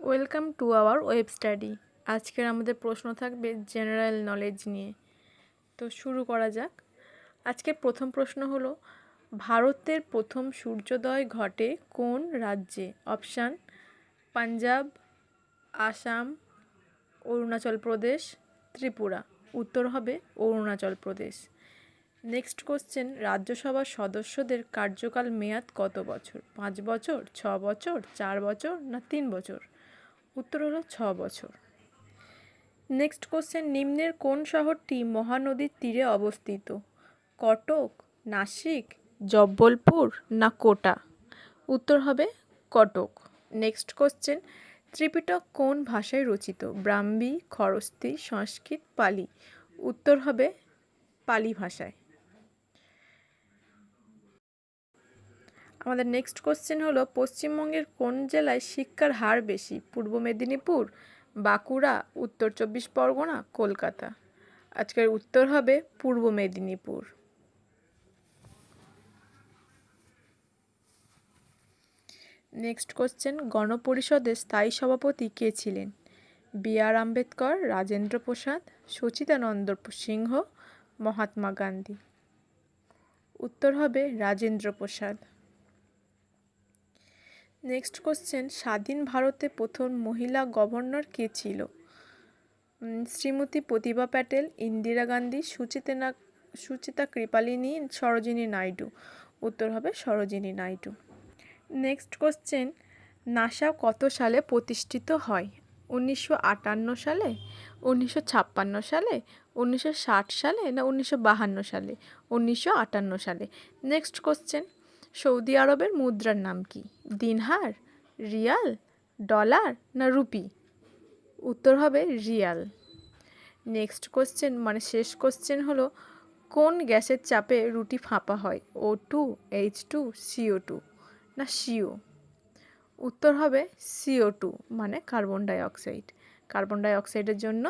Welcome to our web study আজকের আমাদের প্রশ্ন থাকবে জেনারেল নলেজ নিয়ে। তো শুরু করা যাক। আজকের প্রথম প্রশ্ন হলো, ভারতের প্রথম সূর্যোদয় ঘটে কোন রাজ্যে? অপশান পাঞ্জাব আসাম অরুণাচল প্রদেশ ত্রিপুরা। উত্তর হবে অরুণাচল প্রদেশ নেক্সট কোশ্চেন রাজ্যসভার সদস্যদের কার্যকাল মেয়াদ কত বছর? পাঁচ বছর, ছ বছর, চার বছর না তিন বছর? উত্তর হলো ছ বছর। নেক্সট কোশ্চেন নিম্নের কোন শহরটি মহানদীর তীরে অবস্থিত? কটক, নাসিক, জব্বলপুর না কোটা? উত্তর হবে কটক। নেক্সট কোশ্চেন ত্রিপিটক কোন ভাষায় রচিত? ব্রাহ্মী খরস্তি সংস্কৃত, পালি। উত্তর হবে পালি ভাষায়। আমাদের নেক্সট কোশ্চেন হলো, পশ্চিমবঙ্গের কোন জেলায় শিক্ষার হার বেশি? পূর্ব মেদিনীপুর, বাঁকুড়া, উত্তর চব্বিশ পরগনা, কলকাতা? আজকের উত্তর হবে পূর্ব মেদিনীপুর। নেক্সট কোশ্চেন গণপরিষদের স্থায়ী সভাপতি কে ছিলেন? B R Ambedkar, Rajendra Prasad, Sachchidananda Sinha, Mahatma Gandhi. উত্তর হবে রাজেন্দ্র প্রসাদ। নেক্সট কোশ্চেন স্বাধীন ভারতে প্রথম মহিলা গভর্নর কে ছিল? শ্রীমতী প্রতিভা প্যাটেল, ইন্দিরা গান্ধী, সুচিতেনা, সুচিতা কৃপালিনী, সরোজিনী নাইডু। উত্তর হবে Sarojini Naidu. Next question NASA কত সালে প্রতিষ্ঠিত হয়? উনিশশো আটান্ন সালে, উনিশশো ছাপ্পান্ন সালে, উনিশশো ষাট সালে না উনিশশো বাহান্ন সালে? উনিশশো আটান্ন সালে। নেক্সট কোশ্চেন সৌদি আরবের মুদ্রার নাম কি? দিনহার, রিয়াল, ডলার না রুপি? উত্তর হবে রিয়াল। নেক্সট কোশ্চেন মানে শেষ কোশ্চেন হলো, কোন গ্যাসের চাপে রুটি ফাঁপা হয়? O two H two CO two না সিও উত্তর হবে সিও টু মানে কার্বন ডাইঅক্সাইড। কার্বন ডাইঅক্সাইডের জন্য